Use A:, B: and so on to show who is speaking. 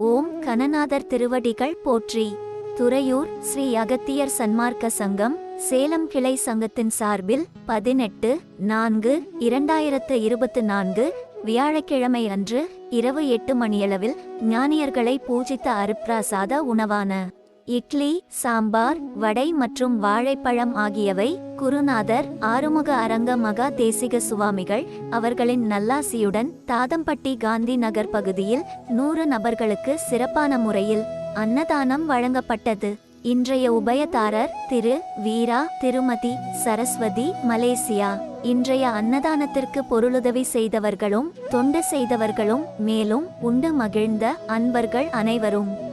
A: ஓம் கணநாதர் திருவடிகள் போற்றி. துறையூர் ஸ்ரீ அகத்தியர் சன்மார்க்க சங்கம் சேலம் கிளை சங்கத்தின் சார்பில் பதினெட்டு நான்கு இரண்டாயிரத்து இருபத்து நான்கு வியாழக்கிழமை அன்று இரவு எட்டு மணியளவில் ஞானியர்களை பூஜித்த அருப்பிராசாத உணவான இட்லி சாம்பார் வடை மற்றும் வாழைப்பழம் ஆகியவை குருநாதர் ஆறுமுக அரங்க மகா தேசிக சுவாமிகள் அவர்களின் நல்லாசியுடன் தாதம்பட்டி காந்தி நகர் பகுதியில் நூறு நபர்களுக்கு சிறப்பான முறையில் அன்னதானம் வழங்கப்பட்டது. இன்றைய உபயதாரர் திரு வீரா திருமதி சரஸ்வதி மலேசியா. இன்றைய அன்னதானத்திற்கு பொருளுதவி செய்தவர்களும் தொண்டு செய்தவர்களும் மேலும் உண்டு மகிழ்ந்த அன்பர்கள் அனைவரும்.